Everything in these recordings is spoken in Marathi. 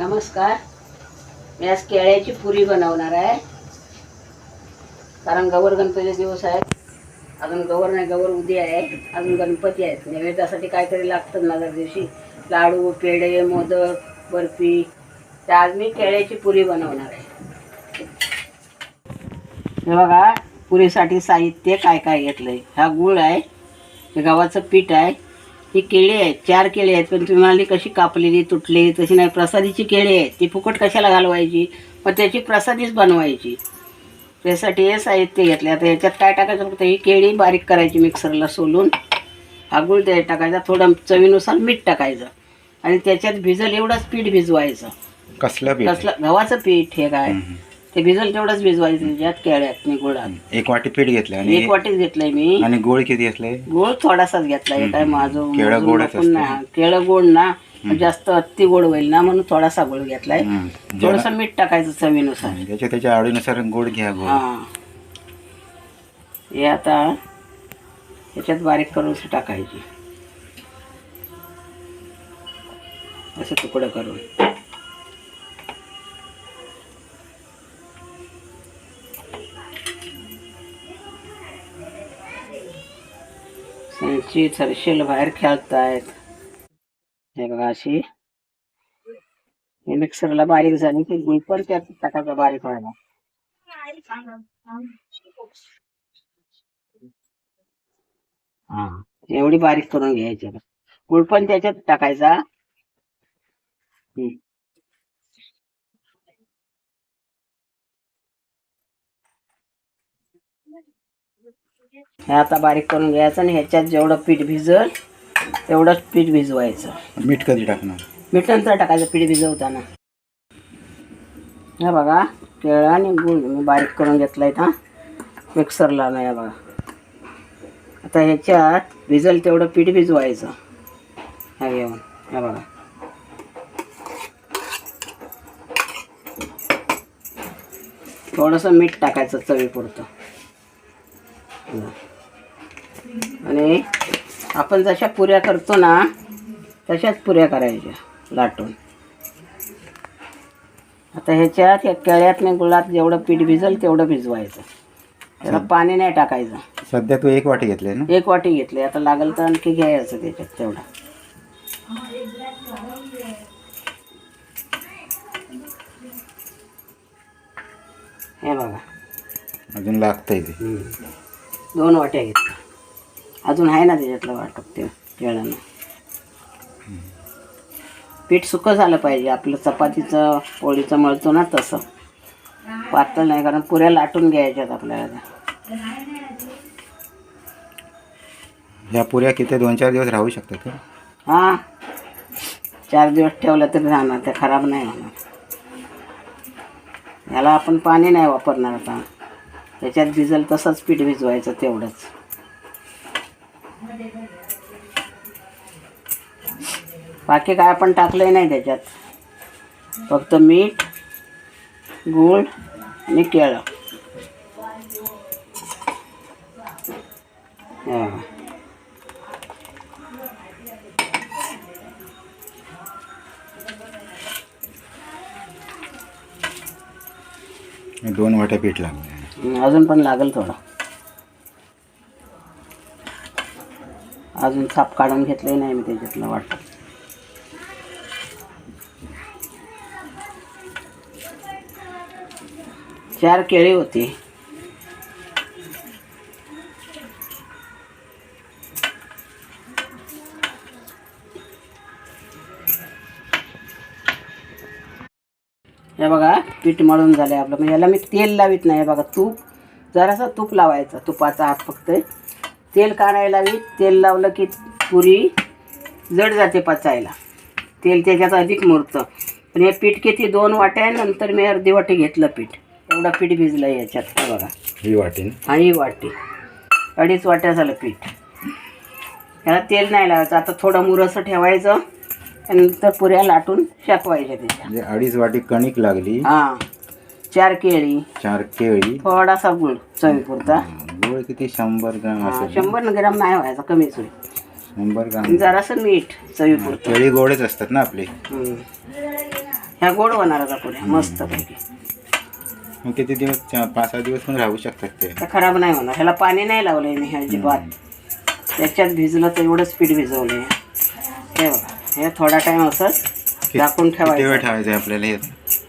नमस्कार. मी आज केळ्याची पुरी बनवणार आहे. कारण गौर गणपती दिवस आहेत. अजून गौर नाही गौर उद्या आहे. अजून गणपती आहेत. नैवेद्यासाठी काहीतरी लागतं ना दर दिवशी. लाडू पेढे मोदक बर्फी. तर आज मी केळ्याची पुरी बनवणार आहे. हे बघा पुरीसाठी साहित्य काय काय घेतलंय? हा गुळ आहे. हे गव्हाचं पीठ आहे. ही केळी आहेत चार केळी आहेत पण तुम्ही म्हणाली कशी कापलेली तुटली तशी नाही. प्रसादीची केळी आहेत ती फुकट कशाला घालवायची? मग त्याची प्रसादीच बनवायची. त्यासाठी हे साहित्य घेतले आता ह्याच्यात काय टाकायचं फक्त? ही केळी बारीक करायची मिक्सरला सोलून. हा गुळ टाकायचा. थोडं चवीनुसार मीठ टाकायचं. आणि त्याच्यात भिजल एवढंच पीठ भिजवायचं. कसलं कसलं? गव्हाचं पीठ हे काय. ते भिजल तेवढंच भिजवायचं त्याच्यात केळ्यात मी गुळात. एक वाटी पीठ घेतलं आणि एक वाटीच घेतलंय मी. आणि गोळ किती घेतलंय? गोड थोडासाच घेतलाय काय माझं केळं मोजून गोडच नको असतं. ना. केळं गोड ना जास्त अति गोड होईल ना म्हणून थोडासा गोड घेतलाय. थोडस मीठ टाकायचं चवीनुसार. त्याच्या त्याच्या आवडीनुसार गोड घ्या गोड. हा. हे आता ह्याच्यात बारीक करून अशी टाकायची. असं तुकडं करून. संची थरशेल बाहेर खेळतायत. हे बघा अशी. हे मिक्सरला बारीक झाली की गुळ पण त्यात टाकायचा बारीक व्हायला. हा एवढी बारीक करून घ्यायची. गुळ पण त्याच्यात टाकायचा. हे आता बारीक करून घ्यायचं आणि ह्याच्यात जेवढं पीठ भिजल तेवढंच पीठ भिजवायचं. मीठ कधी टाकणार? मीठ नंतर टाकायचं पीठ भिजवताना. हे बघा केळं आणि गुळ मी बारीक करून घेतलाय हा मिक्सरला नाही हे बघा. आता ह्याच्यात भिजल तेवढं पीठ भिजवायचं. हा घेऊन हे बघा. थोडंसं मीठ टाकायचं चवीपुरतं. आणि आपण जशा पुऱ्या करतो ना तशाच पुऱ्या करायच्या लाटून. आता ह्याच्यात या केळ्यात गुळात जेवढं पीठ भिजल तेवढं भिजवायचं. त्याला पाणी नाही टाकायचं. सध्या तू एक वाटी घेतले ना? एक वाटी घेतली. आता लागल तर आणखी घ्यायचं त्याच्यात तेवढं. हे बघा. अजून लागतंय ते. दोन वाट्या घेतल्या. अजून आहे ना त्याच्यातलं वाटप ते केळानं. पीठ सुकं झालं पाहिजे आपलं चपातीचं पोळीचं मळतो ना तसं. पातळ नाही कारण पुऱ्या लाटून घ्यायच्यात आपल्याला. ह्या पुऱ्या किती दोन चार दिवस राहू शकतात? हां. चार दिवस ठेवलं तरी राहणार ते खराब नाही होणार. याला आपण पाणी नाही वापरणार आता. त्याच्यात भिजल तसंच पीठ भिजवायचं तेवढंच. बाकी काय आपण टाकलंय नाही त्याच्यात. फक्त मीठ गूळ आणि केळं. दोन वाट्या पीठ लागले अजून पण लागेल थोडं. अजून साप काढून घेतलंही नाही मी त्याच्यातलं वाटतं. चार केळी होती. पीठ मळून झालंय आपलं. म्हणजे याला मी तेल लावित नाही. बघा तूप. जरासं तूप लावायचं. तुपाचा हात फक्त. तेल का नाही लावीत तेल लावलं की पुरी जड जाते पचायला. तेल त्याच्यात अधिक मुरतं. पण हे पीठ किती? दोन वाट्या आहे, नंतर मी अर्धी वाटी घेतलं पीठ. एवढं पीठ भिजलं याच्यात. बघा. ही वाटी? हा ही वाटी. अडीच वाट्या झालं पीठ. याला तेल नाही लावायचं. आता थोडं मुरसं ठेवायचं. आणि नंतर पुऱ्या लाटून शाकवायच्या त्याच्या. म्हणजे अडीच वाटी कणिक लागली. हां. चार केळी. चार केळी. थोडासा गुळ चवीपुरता. गोळ किती? शंभर ग्राम हा, असेल शंभर ग्राम नाही व्हायचा कमीच होईल शंभर ग्राम. जरासं मीठ चवीपुरतं. केळी गोडच असतात ना आपली. हम्म. ह्या गोड होणार पुऱ्या मस्त पैकी मग किती दिवस चा- पाच सहा दिवस पण राहू शकतात ते. त्या खराब नाही होणार. ह्याला पाणी नाही लावलंय मी ह्या अजिबात. त्याच्यात भिजलं तर एवढंच पीठ भिजवलंय. हे बघा. हे थोडा टाइम असंच झाकून किती वेळ ठेवायचं. ठेवायचं आहे आपल्याला हे?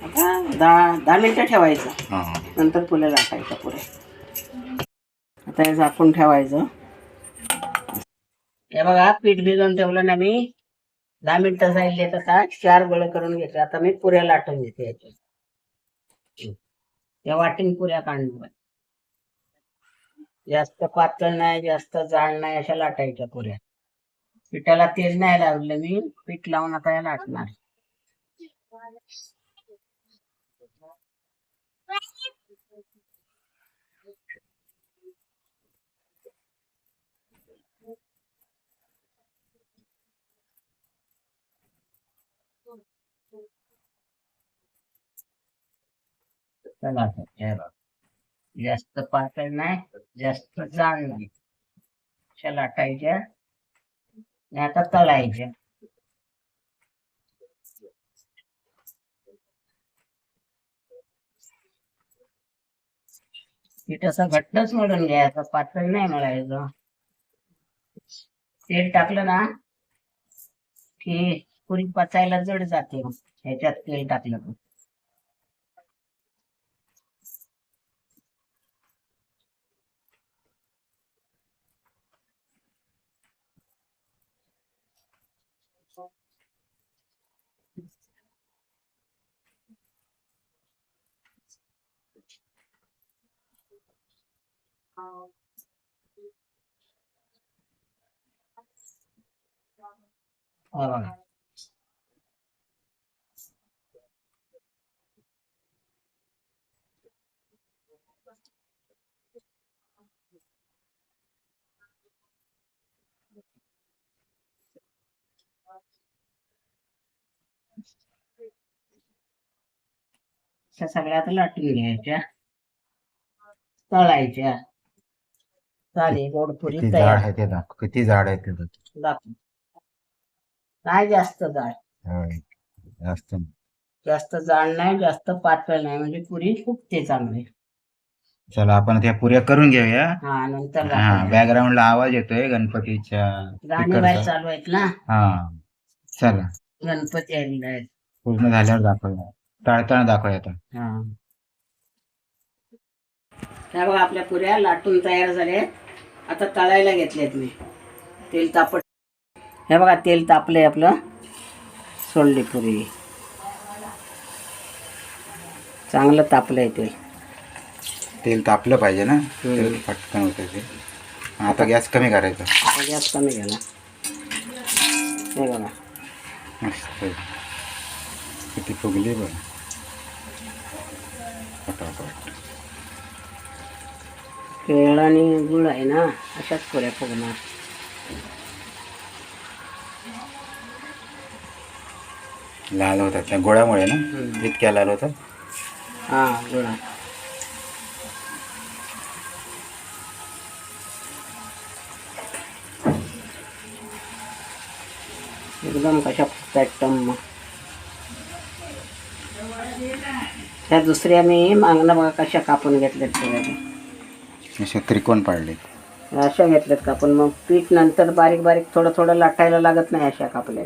आता दहा दहा मिनटं ठेवायचं. हां नंतर पुऱ्या लाटायच्या पुरे आता हे झाकून ठेवायचं. हे बघा पीठ भिजवून ठेवलं ना मी. दहा मिनिटं जाईल आता चार गोळे करून घेतले आता मी पुऱ्या लाटून घेते याच्या त्या वाटीन पुऱ्या काढून जास्त पातळ नाही जास्त जाड नाही अशा लाटायच्या पुऱ्या. पिठाला तेल नाही लावलं मी. पीठ लावून आता या लाटणार जास्त पातळ नाही जास्त जाण नाही. लाटायच्या आता तळायच्या पीठ असं घट्टच मळून घ्यायचं पातळ नाही मळायचं. तेल टाकलं ना की पुरी पचायला जड जाते. ह्याच्यात तेल टाकलं तर हा सगळ्यात लाटून घ्यायच्या तळायच्या. चालेल गोडपुरी किती तयार. जाड आहे ते दाखव किती जाड आहे ते दाखव. दाखव. नाही जास्त जाड. होय. जास्त. नाही. जास्त जाड नाही जास्त पातळ नाही म्हणजे पुरी फुगते चांगली चला आपण त्या पुऱ्या करून घेऊया. हा नंतर हा बॅकग्राऊंडला आवाज येतोय गणपतीच्या गाणे बाहेर स्पीकरचा. चालू आहेत ना? हा चला. गणपती आलेला आहेत. पूर्ण झाल्यावर दाखवूया. तळताना दाखवूया आता. हा. त्या बघा आपल्या पुऱ्या लाटून तयार झाल्या आता तळायला घेतल्यात मी. तेल तापट हे बघा तेल तापलंय आपलं. सोडली पुरी. चांगलं तापलंय तेल. तेल तापलं पाहिजे ना? तेल पटकन होतं ते. आता गॅस कमी करायचा. आता गॅस कमी केला हे बघा. मस्त किती फुगली बघ. पटापट केळ आणि गुळ आहे ना अशाच पुऱ्या फुगणार. लाल होतात त्या गोळ्यामुळे ना. इतक्या लाल होतात? हा गुळा एकदम कशा फुगतायत टम्म. ह्या दुसऱ्या मी मागणं बघा कशा कापून घेतल्यात पुऱ्या असे त्रिकोण पाडले अशा घेतल्यात कापून मग पीठ नंतर बारीक बारीक थोडं थोडं लाटायला लागत नाही अशा कापल्या.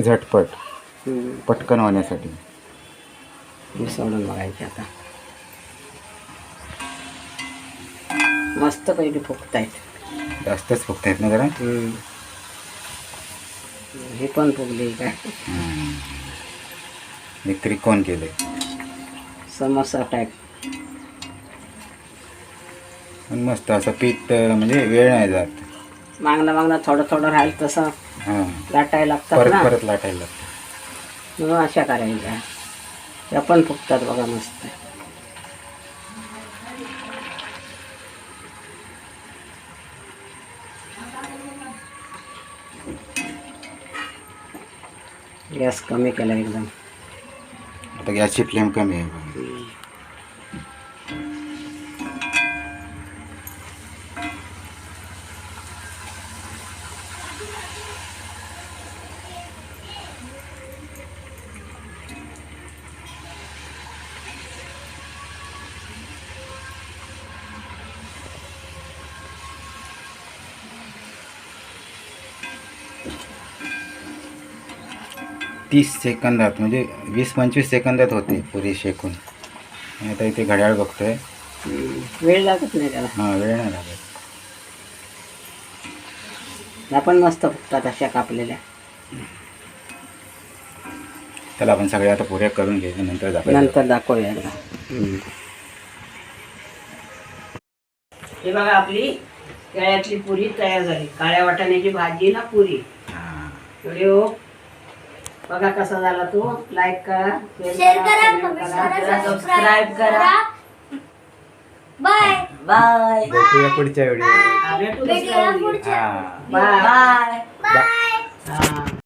झटपट. हम्म. पटकन होण्यासाठी. मी सोडून बघायचे आता. मस्त पैकी फुगतायत. जास्तच फुगत आहेत ना जरा? हे पण फुगले काय मी त्रिकोण केले. समोसा टाईप पण मस्त असं पीठ म्हणजे वेळ नाही जात. मागणं मागणं थोडं थोडं राहील तसं. हां. लाटायला लागतात परत परत लाटायला लागतं म्हणून अशा करायच्या. त्या पण फुगतात बघा मस्त. गॅस कमी केला एकदम. आता गॅसची फ्लेम कमी आहे. तीस सेकंदात म्हणजे वीस पंचवीस सेकंदात होते पुरी शेकून. आता इथे घड्याळ बघतोय. वेळ लागत नाही त्याला. हां वेळ नाही लागत. त्या पण मस्त फुगतात अशा कापलेल्या. त्याला आपण सगळ्या आता पुऱ्या करून घ्यायच्या नंतर दाखवायचं नंतर दाखवूया. हम्म. हे बघा आपली केळ्यातली पुरी तयार झाली. काळ्या वाटाण्याची भाजी ना पुरी. हां. व्हिडिओ बघा कसा झाला तो. लाईक करा शेअर करा comment कमेंट करा, करा सबस्क्राईब करा. ബൈ ബൈ വെട്ടിയെ പിടിച്ച വീഡിയോ ആ ബൈ ബൈ